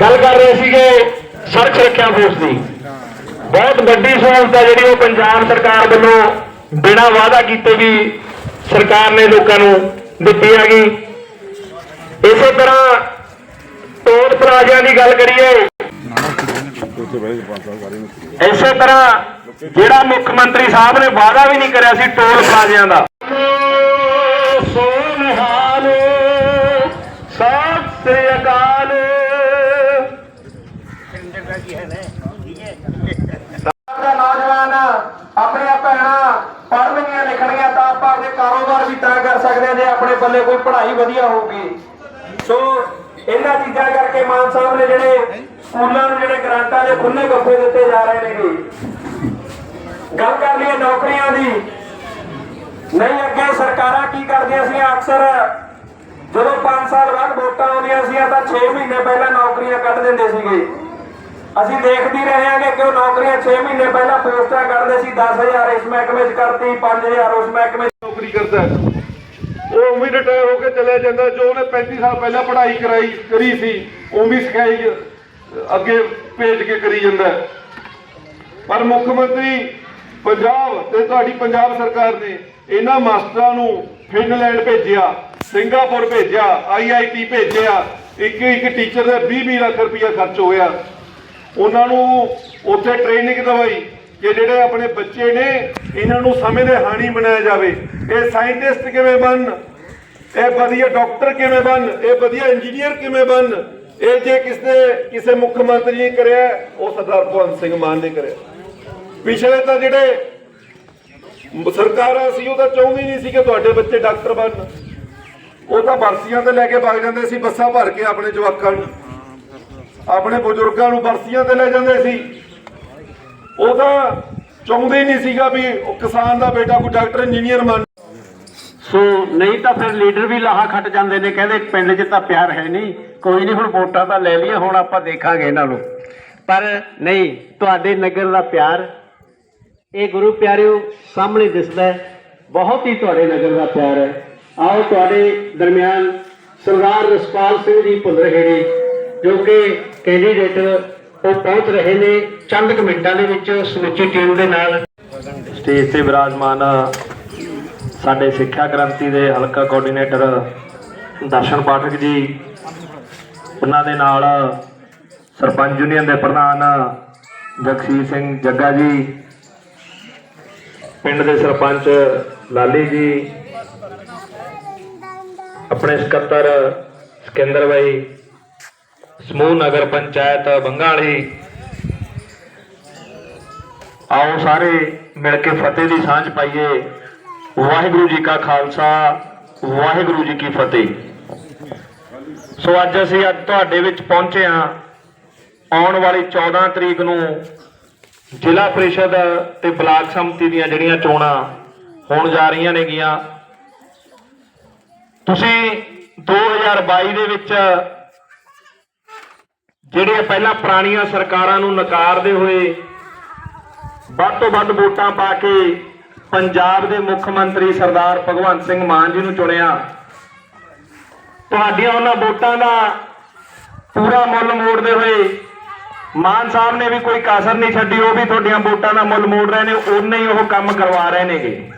ਗੱਲ ਕਰ ਰਹੇ ਸੀਗੇ ਸੜਕ ਸੁਰੱਖਿਆ ਫੋਰਸ ਦੀ। ਬਹੁਤ ਵੱਡੀ ਸਹੂਲਤ ਹੈ ਜਿਹੜੀ ਉਹ ਪੰਜਾਬ ਸਰਕਾਰ ਵੱਲੋਂ ਬਿਨਾਂ ਵਾਅਦਾ ਕੀਤੇ ਵੀ ਸਰਕਾਰ ਨੇ ਲੋਕਾਂ ਨੂੰ ਦਿੱਤੀ ਹੈਗੀ। ਇਸੇ ਤਰ੍ਹਾਂ ਟੋਲ ਪਲਾਜ਼ਿਆਂ ਦੀ ਗੱਲ ਕਰੀਏ, ਇਸੇ ਤਰ੍ਹਾਂ ਜਿਹੜਾ ਮੁੱਖ ਮੰਤਰੀ ਸਾਹਿਬ ਨੇ ਵਾਅਦਾ ਵੀ ਨਹੀਂ ਕਰਿਆ ਸੀ ਟੋਲ ਪਲਾਜ਼ਿਆਂ ਦਾ। ਪੜ੍ਹਨੀਆਂ, ਲਿਖਣੀਆਂ ਤਾਂ ਆਪਾਂ ਆਪਣੇ ਕਾਰੋਬਾਰ ਵੀ ਤਾਂ ਕਰ ਸਕਦੇ ਹਾਂ, ਜੇ ਆਪਣੇ ਪੱਲੇ ਕੋਈ ਪੜ੍ਹਾਈ ਵਧੀਆ ਹੋਊਗੀ। ਸੋ, ਇਹਨਾਂ ਚੀਜ਼ਾਂ ਕਰਕੇ ਮਾਨ ਸਾਹਿਬ ਨੇ ਜਿਹੜੇ ਸਕੂਲਾਂ ਨੂੰ ਜਿਹੜੇ ਗ੍ਰਾਂਟਾਂ ਦੇ ਖੁੱਲੇ ਗੱਫੇ ਦਿੱਤੇ ਜਾ ਰਹੇ ਨੇ ਗੱਲ ਕਰ ਲਈਏ ਨੌਕਰੀਆਂ ਦੀ। ਨਹੀਂ, ਅੱਗੇ ਸਰਕਾਰਾਂ ਕੀ ਕਰਦੀਆਂ ਸੀ ਅਕਸਰ ਜਦੋਂ 5 ਸਾਲ ਬਾਅਦ ਵੋਟਾਂ ਆਉਂਦੀਆਂ ਸੀ ਤਾਂ 6 ਮਹੀਨੇ ਪਹਿਲਾਂ ਨੌਕਰੀਆਂ ਕੱਢ ਦਿੰਦੇ ਸੀਗੇ। ਅਸੀਂ ਦੇਖਦੇ ਰਹੇ ਹਾਂਗੇ ਕਿ ਉਹ ਨੌਕਰੀਆਂ 6 ਮਹੀਨੇ ਪਹਿਲਾਂ ਪੋਸਟਾਂ ਕੱਢਦੇ ਸੀ 10000 ਇਸ ਮਹਿਕਮੇ 'ਚ ਕਰਤੀ 5000 ਉਸ ਮਹਿਕਮੇ 'ਚ। ਨੌਕਰੀ ਕਰਦਾ ਉਹ ਉਮੀ ਰਿਟਾਇਰ ਹੋ ਕੇ ਚਲੇ ਜਾਂਦਾ, ਜੋ ਉਹਨੇ 35 ਸਾਲ ਪਹਿਲਾਂ ਪੜ੍ਹਾਈ ਕਰਾਈ, ਕਰੀ ਸੀ, ਉਹ ਸਿਖਾਈ, ਅੱਗੇ ਭੇਜ ਕੇ ਕਰੀ ਜਾਂਦਾ ਪਰ ਮੁੱਖ ਮੰਤਰੀ ਪੰਜਾਬ ਤੇ ਤੁਹਾਡੀ ਪੰਜਾਬ ਸਰਕਾਰ ਨੇ ਇਹਨਾਂ ਮਾਸਟਰਾਂ ਨੂੰ ਫਿਨਲੈਂਡ ਭੇਜਿਆ, ਸਿੰਗਾਪੁਰ ਭੇਜਿਆ ਆਈਆਈਟੀ ਭੇਜਿਆ ਇੱਕ ਇੱਕ ਟੀਚਰ ਦਾ ਦੇ 20 ਲੱਖ ਰੁਪਇਆ ਖਰਚ ਹੋਇਆ। ਉਹਨਾਂ ਨੂੰ ਉੱਥੇ ਟ੍ਰੇਨਿੰਗ ਦਵਾਈ ਕਿ ਜਿਹੜੇ ਆਪਣੇ ਬੱਚੇ ਨੇ, ਇਹਨਾਂ ਨੂੰ ਸਮੇਂ ਦੇ ਹਾਣੀ ਬਣਾਇਆ ਜਾਵੇ। ਇਹ ਸਾਇੰਟਿਸਟ ਕਿਵੇਂ ਬਣਨ ਇਹ ਵਧੀਆ ਡਾਕਟਰ ਕਿਵੇਂ ਬਣ? ਇਹ ਵਧੀਆ ਇੰਜੀਨੀਅਰ ਕਿਵੇਂ ਬਣ? ਇਹ ਜੇ ਕਿਸੇ ਕਿਸੇ ਮੁੱਖ ਮੰਤਰੀ ਨੇ ਕਰਿਆ, ਉਹ ਸਰਦਾਰ ਭਗਵੰਤ ਸਿੰਘ ਮਾਨ ਨੇ ਕਰਿਆ। ਪਿਛਲੇ ਤਾਂ ਜਿਹੜੇ ਸਰਕਾਰਾਂ ਸੀ, ਉਹ ਤਾਂ ਚਾਹੁੰਦੀ ਨਹੀਂ ਸੀ ਕਿ ਤੁਹਾਡੇ ਬੱਚੇ ਡਾਕਟਰ ਬਣਨ। ਉਹ ਤਾਂ ਬਰਸੀਆਂ ਤੇ ਲੈ ਕੇ ਵਗ ਜਾਂਦੇ ਸੀ, ਬੱਸਾਂ ਭਰ ਕੇ ਆਪਣੇ ਜਵਾਕਾਂ ਨੂੰ। ਆਪਣੇ ਬਜ਼ੁਰਗਾਂ ਨੂੰ ਬਰਸੀਆਂ ਤੇ ਲੈ ਜਾਂਦੇ ਸੀ। ਉਹ ਤਾਂ ਚਾਹੁੰਦੇ ਹੀ ਨਹੀਂ ਸੀਗਾ ਵੀ ਉਹ ਕਿਸਾਨ ਦਾ ਬੇਟਾ ਕੋਈ ਡਾਕਟਰ, ਇੰਜੀਨੀਅਰ ਬਣ ਸੋ ਨਹੀਂ ਤਾਂ ਫਿਰ ਲੀਡਰ ਵੀ ਲਾਹਾ ਖੱਟ ਜਾਂਦੇ ਨੇ, ਕਹਿੰਦੇ ਪਿੰਡ 'ਚ ਤਾਂ ਪਿਆਰ ਹੈ ਨਹੀਂ। ਕੋਈ ਨਹੀਂ, ਹੁਣ ਵੋਟਾਂ ਤਾਂ ਲੈ ਲਈਆਂ, ਹੁਣ ਆਪਾਂ ਦੇਖਾਂਗੇ ਇਹਨਾਂ ਨੂੰ। ਪਰ ਨਹੀਂ, ਤੁਹਾਡੇ ਨਗਰ ਦਾ ਪਿਆਰ, ਇਹ ਗੁਰੂ ਪਿਆਰਿਓ ਸਾਹਮਣੇ ਦਿਸਦਾ ਬਹੁਤ ਹੀ ਤੁਹਾਡੇ ਨਗਰ ਦਾ ਪਿਆਰ ਹੈ। ਆਓ ਤੁਹਾਡੇ ਦਰਮਿਆਨ ਸਰਦਾਰ ਰਸਪਾਲ ਸਿੰਘ ਜੀ ਭੁੱਲਰਹੇੜੀ ਜੋ ਕਿ ਕੈਂਡੀਡੇਟ ਉਹ ਪਹੁੰਚ ਰਹੇ ਨੇ ਚੰਦ ਕੁ ਮਿੰਟਾਂ ਦੇ ਵਿੱਚ ਸਮੁੱਚੀ ਟੀਮ ਦੇ ਨਾਲ। ਸਟੇਜ ਤੇ ਵਿਰਾਜਮਾਨ ਸਾਡੇ ਸਿੱਖਿਆ ਕ੍ਰਾਂਤੀ ਦੇ ਹਲਕਾ ਕੋਆਰਡੀਨੇਟਰ ਦਰਸ਼ਨ ਪਾਠਕ ਜੀ, ਉਹਨਾਂ ਦੇ ਨਾਲ ਸਰਪੰਚ ਯੂਨੀਅਨ ਦੇ ਪ੍ਰਧਾਨ ਜਗਸੀਰ ਸਿੰਘ ਜੱਗਾ ਜੀ, ਪਿੰਡ ਦੇ ਸਰਪੰਚ ਲਾਲੀ ਜੀ, ਆਪਣੇ ਸਕੱਤਰ ਸਿਕੰਦਰ ਬਾਈ ਸਮੂਹ ਨਗਰ ਪੰਚਾਇਤ ਬੰਗਾਲੀ। ਆਓ ਸਾਰੇ ਮਿਲ ਕੇ ਫਤਿਹ ਦੀ ਸਾਂਝ ਪਾਈਏ। ਵਾਹਿਗੁਰੂ ਜੀ ਕਾ ਖਾਲਸਾ, ਵਾਹਿਗੁਰੂ ਜੀ ਕੀ ਫਤਿਹ। ਸੋ ਅੱਜ ਅਸੀਂ ਅੱਜ ਤੁਹਾਡੇ ਵਿੱਚ ਪਹੁੰਚੇ ਹਾਂ। ਆਉਣ ਵਾਲੀ 14 ਤਰੀਕ ਨੂੰ ਜ਼ਿਲ੍ਹਾ ਪ੍ਰੀਸ਼ਦ ਤੇ ਬਲਾਕ ਸੰਮਤੀ ਦੀਆਂ ਜਿਹੜੀਆਂ ਚੋਣਾਂ ਹੋਣ ਜਾ ਰਹੀਆਂ ਨੇਗੀਆਂ। ਤੁਸੀਂ 2022 ਦੇ ਵਿੱਚ ਜਿਹੜੀਆਂ ਪਹਿਲਾਂ ਪੁਰਾਣੀਆਂ ਸਰਕਾਰਾਂ ਨੂੰ ਨਕਾਰਦੇ ਹੋਏ ਵੱਧ ਤੋਂ ਵੱਧ ਵੋਟਾਂ ਪਾ ਕੇ ਪੰਜਾਬ ਦੇ ਮੁੱਖ ਮੰਤਰੀ ਸਰਦਾਰ ਭਗਵੰਤ ਸਿੰਘ ਮਾਨ ਜੀ ਨੂੰ ਚੁਣਿਆ, ਤੁਹਾਡੀਆਂ ਉਹਨਾਂ ਵੋਟਾਂ ਦਾ ਪੂਰਾ ਮੁੱਲ ਮੋੜਦੇ ਹੋਏ ਮਾਨ ਸਾਹਿਬ ਨੇ ਵੀ ਕੋਈ ਕਾਸਰ ਨਹੀਂ ਛੱਡੀ, ਉਹ ਵੀ ਤੁਹਾਡੀਆਂ ਵੋਟਾਂ ਦਾ ਮੁੱਲ ਮੋੜ ਰਹੇ ਨੇ ਉਹਨੇ ਹੀ ਉਹ ਕੰਮ ਕਰਵਾ ਰਹੇ ਨੇਗੇ।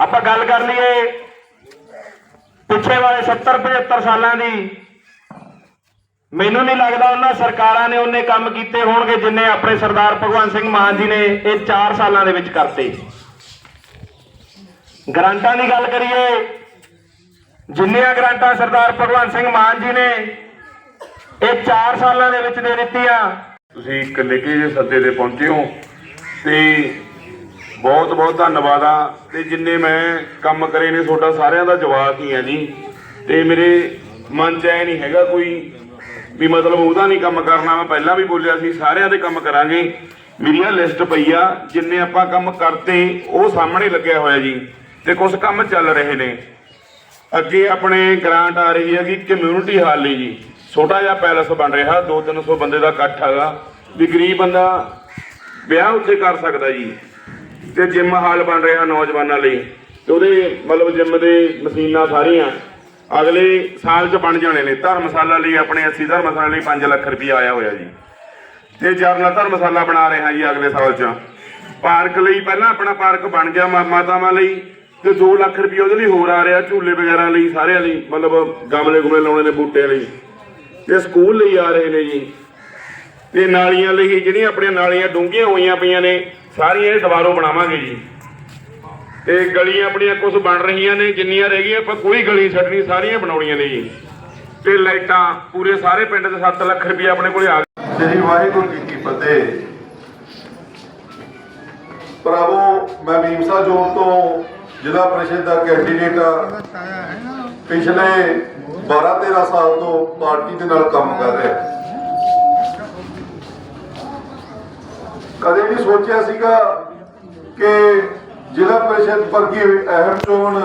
ਆਪਾਂ ਗੱਲ ਕਰ ਲਈਏ ਪਿੱਛੇ ਵਾਲੇ 70 75 ਸਾਲਾਂ ਦੀ ਮੈਨੂੰ ਨਹੀਂ ਲੱਗਦਾ ਉਹਨਾਂ ਸਰਕਾਰਾਂ ਨੇ ਉਹਨੇ ਕੰਮ ਕੀਤੇ ਹੋਣਗੇ ਜਿੰਨੇ ਆਪਣੇ ਸਰਦਾਰ ਭਗਵੰਤ ਸਿੰਘ ਮਾਨ ਜੀ ਨੇ ਇਹ 4 ਸਾਲਾਂ ਦੇ ਵਿੱਚ ਕਰਤੇ। ਗ੍ਰਾਂਟਾਂ ਦੀ ਗੱਲ ਕਰੀਏ, ਜਿੰਨੀਆਂ ਗ੍ਰਾਂਟਾਂ ਸਰਦਾਰ ਭਗਵੰਤ ਸਿੰਘ ਮਾਨ ਜੀ ਨੇ ਇਹ 4 ਸਾਲਾਂ ਦੇ ਵਿੱਚ ਦੇ ਦਿੱਤੀਆਂ। ਤੁਸੀਂ ਇੱਕ ਲਿਖੇ ਜਿਹੇ ਸੱਦੇ ਤੇ ਪਹੁੰਚੇ ਹੋ ਤੇ ਬਹੁਤ ਬਹੁਤ ਧੰਨਵਾਦ ਆ ਤੇ ਜਿੰਨੇ ਮੈਂ ਕੰਮ ਕਰੇ ਨੇ ਤੁਹਾਡਾ ਸਾਰਿਆਂ ਦਾ ਜਵਾਬ ਹੀ ਆ ਜੀ। ਤੇ ਮੇਰੇ ਮਨ 'ਚ ਐ ਨਹੀਂ ਹੈਗਾ ਕੋਈ ਵੀ ਮਤਲਬ ਉਹਦਾ ਨਹੀਂ ਕੰਮ ਕਰਨਾ, ਮੈਂ ਪਹਿਲਾਂ ਵੀ ਬੋਲਿਆ ਸੀ, ਸਾਰਿਆਂ ਦੇ ਕੰਮ ਕਰਾਂਗੇ। ਮੇਰੀ ਲਿਸਟ ਪਈ ਆ, ਜਿੰਨੇ ਆਪਾਂ ਕੰਮ ਕਰਤੇ, ਉਹ ਸਾਹਮਣੇ ਲੱਗਿਆ ਹੋਇਆ ਜੀ, ਤੇ ਕੁਝ ਕੰਮ ਚੱਲ ਰਹੇ ਨੇ। ਅੱਗੇ ਆਪਣੇ ਗ੍ਰਾਂਟ ਆ ਰਹੀ ਹੈਗੀ ਕਮਿਊਨਿਟੀ ਹਾਲ ਲਈ ਜੀ। ਛੋਟਾ ਜਿਹਾ ਪੈਲਸ ਬਣ ਰਿਹਾ 2-300 ਬੰਦੇ ਦਾ ਇਕੱਠ ਹੈਗਾ। ਵੀ ਗਰੀਬ ਬੰਦਾ ਵਿਆਹ ਉੱਤੇ ਕਰ ਸਕਦਾ ਜੀ। ਤੇ ਜਿਮ ਹਾਲ ਬਣ ਰਿਹਾ ਨੌਜਵਾਨਾਂ ਲਈ। ਤੇ ਉਹਦੇ ਮਤਲਬ ਜਿਮ ਦੇ ਮਸ਼ੀਨਾਂ ਸਾਰੀਆਂ ਅਗਲੇ ਸਾਲ 'ਚ ਬਣ ਜਾਣੇ ਨੇ। ਧਰਮਸ਼ਾਲਾ ਲਈ ਆਪਣੇ 80 ਧਰਮਸ਼ਾਲਾ ਲਈ 5 ਲੱਖ ਰੁਪਏ ਆਇਆ ਹੋਇਆ ਜੀ। ਤੇ ਜਰਨਲ ਧਰਮਸ਼ਾਲਾ ਬਣਾ ਰਹੇ ਹਾਂ ਜੀ ਅਗਲੇ ਸਾਲ 'ਚ। ਪਾਰਕ ਲਈ ਪਹਿਲਾਂ ਆਪਣਾ ਪਾਰਕ ਬਣ ਗਿਆ ਮਾਤਾਵਾਂ ਲਈ। ਤੇ 2 ਲੱਖ ਰੁਪਏ ਉਹਦੇ ਲਈ ਹੋਰ ਆ ਰਿਹਾ, ਝੂਲੇ ਵਗੈਰਾ ਲਈ, ਸਾਰਿਆਂ ਲਈ, ਮਤਲਬ ਗਮਲੇ ਗੁਮਲੇ ਲਾਉਣੇ ਨੇ ਬੂਟਿਆਂ ਲਈ। ਤੇ ਸਕੂਲ ਲਈ ਆ ਰਹੇ ਨੇ ਜੀ। ਤੇ ਨਾਲੀਆਂ ਲਈ ਜਿਹੜੀਆਂ ਆਪਣੀਆਂ ਨਾਲੀਆਂ ਡੂੰਘੀਆਂ ਹੋਈਆਂ ਪਈਆਂ ਨੇ, ਸਾਰੀਆਂ ਇਹ ਦੁਬਾਰੋਂ ਬਣਾਵਾਂਗੇ ਜੀ। ਤੇ ਗਲੀਆਂ ਆਪਣੀਆਂ ਕੁਝ ਬਣ ਰਹੀਆਂ ਨੇ, ਜਿੰਨੀਆਂ ਰਹਿ ਗਈਆਂ ਆਪਾਂ ਕੋਈ ਗਲੀ ਛੱਡਣੀ, ਸਾਰੀਆਂ ਬਣਾਉਣੀਆਂ ਨੇ ਜੀ। ਤੇ ਲਾਈਟਾਂ ਪੂਰੇ ਸਾਰੇ ਪਿੰਡ ਦੇ 7 ਲੱਖ ਰੁਪਏ ਆਪਣੇ ਕੋਲੇ ਆ ਸ੍ਰੀ ਵਾਹਿਗੁਰੂ ਜੀ ਕੀ ਫਤਿਹ। ਪ੍ਰਭੂ ਮੈਂ ਮੀਮਸਾ ਜੋਨ ਤੋਂ ਜ਼ਿਲ੍ਹਾ ਪ੍ਰੀਸ਼ਦ ਦਾ ਕੈਂਡੀਡੇਟ ਪਿਛਲੇ 12 13 ਸਾਲ ਤੋਂ ਪਾਰਟੀ ਦੇ ਨਾਲ ਕੰਮ ਕਰ ਰਿਹਾ। ਕਦੇ ਨਹੀਂ ਸੋਚਿਆ ਸੀਗਾ ਕਿ ਜ਼ਿਲ੍ਹਾ ਪ੍ਰੀਸ਼ਦ ਵਰਗੀ ਅਹਿਮ ਚੋਣ,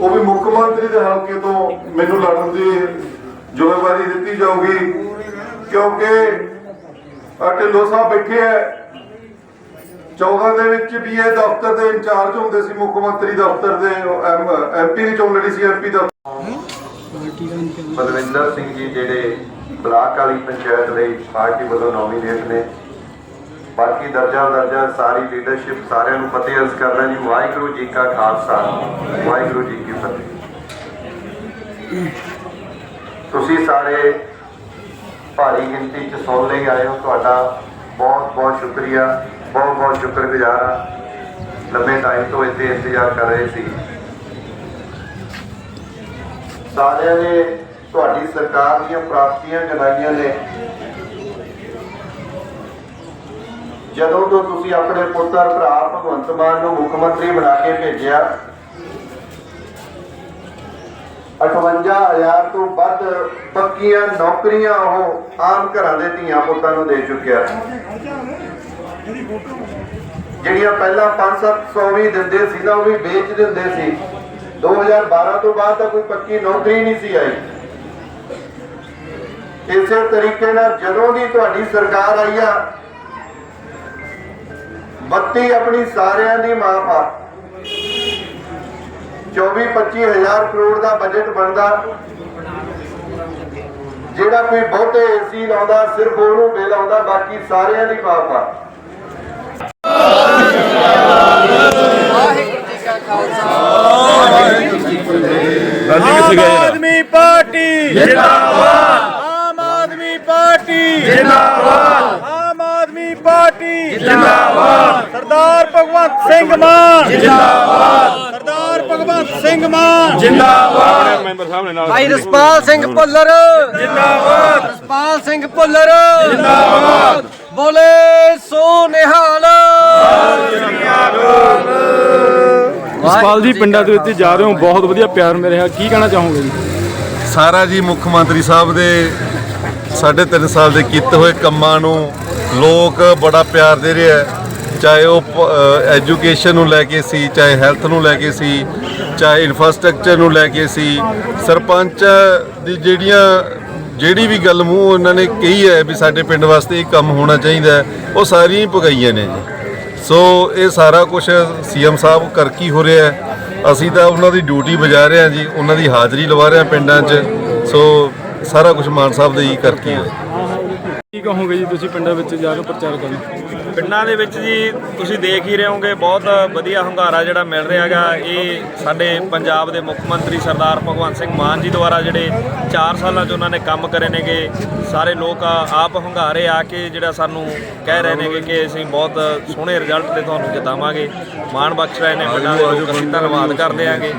ਉਹ ਵੀ ਮੁੱਖ ਮੰਤਰੀ ਦੇ ਹਲਕੇ ਤੋਂ ਮੈਨੂੰ ਲੜਨ ਦੀ ਜ਼ਿੰਮੇਵਾਰੀ ਦਿੱਤੀ ਜਾਊਗੀ। ਕਿਉਂਕਿ ਆਹ ਸਾਹਿਬ ਬੈਠੇ ਐ 14 ਦੇ ਵਿੱਚ ਵੀ ਇਹ ਦਫ਼ਤਰ ਦੇ ਇੰਚਾਰਜ ਹੁੰਦੇ ਸੀ, ਮੁੱਖ ਮੰਤਰੀ ਦਫ਼ਤਰ ਦੇ ਐਮਪੀ ਦੀ ਚੋਣ ਲੜੀ ਸੀ ਐਮਪੀ ਦਾ ਬਲਵਿੰਦਰ ਸਿੰਘ ਜੀ, ਜਿਹੜੇ ਬਲਾਕ ਵਾਲੀ ਪੰਚਾਇਤ ਲਈ ਪਾਰਟੀ ਵੱਲੋਂ ਨੋਮੀਨੇਟ ਨੇ ਬਾਕੀ ਦਰਜਾ ਦਰਜਾ ਸਾਰੀ ਲੀਡਰਸ਼ਿਪ ਸਾਰਿਆਂ ਨੂੰ ਫਤਿਹ ਅਰਜ਼ ਕਰਦਾ ਜੀ, ਵਾਹਿਗੁਰੂ ਜੀ ਕਾ ਖਾਲਸਾ, ਵਾਹਿਗੁਰੂ ਜੀ ਕੀ ਫਤਿਹ। ਤੁਸੀਂ ਸਾਰੇ ਭਾਰੀ ਗਿਣਤੀ ਚ ਸੁਣ ਲਈ ਆਏ ਹੋ, ਤੁਹਾਡਾ ਬਹੁਤ ਬਹੁਤ ਸ਼ੁਕਰੀਆ, ਬਹੁਤ ਬਹੁਤ ਸ਼ੁਕਰਗੁਜ਼ਾਰ ਹਾਂ ਲੰਬੇ ਟਾਈਮ ਤੋਂ ਇੱਥੇ ਇੰਤਜ਼ਾਰ ਕਰ ਰਹੇ ਸੀ। ਸਾਰਿਆਂ ਨੇ ਤੁਹਾਡੀ ਸਰਕਾਰ ਦੀਆਂ ਪ੍ਰਾਪਤੀਆਂ ਗਿਣਾਈਆਂ ਨੇ। ਜਦੋਂ ਤੋਂ ਤੁਸੀਂ ਆਪਣੇ ਪੁੱਤਰ ਭਰਾ ਭਗਵੰਤ ਮਾਨ ਨੂੰ ਮੁੱਖ ਮੰਤਰੀ ਬਣਾ ਕੇ ਭੇਜਿਆ 58000 ਤੋਂ ਵੱਧ ਪੱਕੀਆਂ ਨੌਕਰੀਆਂ ਉਹ ਆਮ ਘਰਾਂ ਦੇ ਧੀਆਂ ਪੁੱਤਾਂ ਨੂੰ ਦੇ ਚੁੱਕਿਆ। ਜਿਹੜੀਆਂ ਪਹਿਲਾਂ 5-700 ਵੀ ਦਿੰਦੇ ਸੀ ਨਾ, ਉਹ ਵੀ ਵੇਚ ਦਿੰਦੇ ਸੀ। 2012 ਤੋਂ ਬਾਅਦ ਤਾਂ ਕੋਈ ਪੱਕੀ ਨੌਕਰੀ ਨਹੀਂ ਸੀ ਆਈ। ਇਸੇ ਤਰੀਕੇ ਨਾਲ ਜਦੋਂ ਦੀ ਤੁਹਾਡੀ ਸਰਕਾਰ ਆਈ ਆ ਬੱਤੀ ਆਪਣੀ ਸਾਰਿਆਂ ਦੀ ਮਾਫ ਆ 24 ਹਜ਼ਾਰ ਕਰੋੜ ਦਾ ਬਜਟ ਬਣਦਾ। ਜਿਹੜਾ ਕੋਈ ਬਹੁਤੇ ਏਸੀ ਲਾਉਂਦਾ ਸਿਰਫ ਉਹਨੂੰ ਬਿੱਲ ਆਉਂਦਾ ਬਾਕੀ ਸਾਰਿਆਂ ਦੀ ਮਾਫ ਆ ਆਮ ਆਦਮੀ ਪਾਰਟੀ। ਜਿੰਦਾਬਾਦ। ਆਮ ਆਦਮੀ ਪਾਰਟੀ। ਜਿੰਦਾਬਾਦ। ਆਦਮੀ ਪਾਰਟੀ। ਜਿੰਦਾਬਾਦ। ਸਰਦਾਰ ਭਗਵੰਤ ਸਿੰਘ ਮਾਨ। ਜਿੰਦਾਬਾਦ। ਸਰਦਾਰ ਭਗਵੰਤ ਸਿੰਘ ਮਾਨ। ਜਿੰਦਾਬਾਦ। ਮੈਂਬਰ ਸਾਹਿਬ ਨੇ ਨਾਲ ਭਾਈ ਰਸਪਾਲ ਸਿੰਘ ਭੁੱਲਰ। ਜਿੰਦਾਬਾਦ। ਰਸਪਾਲ ਸਿੰਘ ਭੁੱਲਰ। ਜਿੰਦਾਬਾਦ। ਬੋਲੇ ਸੋ ਨਿਹਾਲ ਜਸਪਾਲ ਜੀ ਪਿੰਡਾਂ ਦੇ ਵਿੱਚ ਜਾ ਰਹੇ ਹੋ। ਬਹੁਤ ਵਧੀਆ ਪਿਆਰ ਮਿਲ ਰਿਹਾ। ਕੀ ਕਹਿਣਾ ਚਾਹੋਗੇ ਜੀ? ਸਾਰਾ ਜੀ ਮੁੱਖ ਮੰਤਰੀ ਸਾਹਿਬ ਦੇ ਸਾਢੇ ਤਿੰਨ ਸਾਲ ਦੇ ਕੀਤੇ ਹੋਏ ਕੰਮਾਂ ਨੂੰ ਲੋਕ ਬੜਾ ਪਿਆਰ ਦੇ ਰਿਹਾ ਹੈ। ਚਾਹੇ ਉਹ ਐਜੂਕੇਸ਼ਨ ਨੂੰ ਲੈ ਕੇ ਸੀ, ਚਾਹੇ ਹੈਲਥ ਨੂੰ ਲੈ ਕੇ ਸੀ, ਚਾਹੇ ਇਨਫਰਾਸਟ੍ਰਕਚਰ ਨੂੰ ਲੈ ਕੇ ਸੀ, ਸਰਪੰਚ ਦੀ ਜਿਹੜੀਆਂ, ਜਿਹੜੀ ਵੀ ਗੱਲ ਮੂੰਹ ਉਹਨਾਂ ਨੇ ਕਹੀ ਹੈ ਵੀ ਸਾਡੇ ਪਿੰਡ ਵਾਸਤੇ ਇਹ ਕੰਮ ਹੋਣਾ ਚਾਹੀਦਾ ਉਹ ਸਾਰੀਆਂ ਹੀ ਪੁਗਾਈਆਂ ਨੇ ਜੀ। ਸੋ ਇਹ ਸਾਰਾ ਕੁਝ ਸੀਐਮ ਸਾਹਿਬ ਕਰ ਕੀ ਹੋ ਰਿਹਾ ਹੈ। ਅਸੀਂ ਤਾਂ ਉਹਨਾਂ ਦੀ ਡਿਊਟੀ ਬਜਾ ਰਹੇ ਹਾਂ ਜੀ, ਉਹਨਾਂ ਦੀ ਹਾਜ਼ਰੀ ਲਵਾ ਰਹੇ ਹਾਂ ਪਿੰਡਾਂ 'ਚ। ਸੋ ਸਾਰਾ ਕੁਝ ਮਾਨ ਸਾਹਿਬ ਦੇ ਹੀ ਕਰਕੇ ਹੈ। ਕੀ ਕਹੋਗੇ ਜੀ ਤੁਸੀਂ ਪਿੰਡਾਂ ਵਿੱਚ ਜਾ ਕੇ ਪ੍ਰਚਾਰ ਕਰਨ? ਪਿੰਡਾਂ ਦੇ ਵਿੱਚ ਜੀ ਤੁਸੀਂ ਦੇਖ ਹੀ ਰਹੇ ਹੋਗੇ ਬਹੁਤ ਵਧੀਆ ਹੁੰਗਾਰਾ ਜਿਹੜਾ ਮਿਲ ਰਿਹਾ ਹੈਗਾ। ਇਹ ਸਾਡੇ ਪੰਜਾਬ ਦੇ ਮੁੱਖ ਮੰਤਰੀ ਸਰਦਾਰ ਭਗਵੰਤ ਸਿੰਘ ਮਾਨ ਜੀ ਦੁਆਰਾ ਜਿਹੜੇ 4 ਸਾਲਾਂ 'ਚ ਉਹਨਾਂ ਨੇ ਕੰਮ ਕਰੇ ਨੇਗੇ। ਸਾਰੇ ਲੋਕ ਆਪ ਹੁੰਗਾਰੇ ਆ ਕੇ ਜਿਹੜਾ ਸਾਨੂੰ ਕਹਿ ਰਹੇ ਨੇਗੇ ਕਿ ਅਸੀਂ ਬਹੁਤ ਸੋਹਣੇ ਰਿਜ਼ਲਟ ਤੇ ਤੁਹਾਨੂੰ ਜਿਤਾਵਾਂਗੇ। ਮਾਣ ਬਖਸ਼ ਰਹੇ ਨੇ ਪਿੰਡਾਂ ਦੇ ਲੋਕ, ਅਸੀਂ ਧੰਨਵਾਦ ਕਰਦੇ ਆਂਗੇ।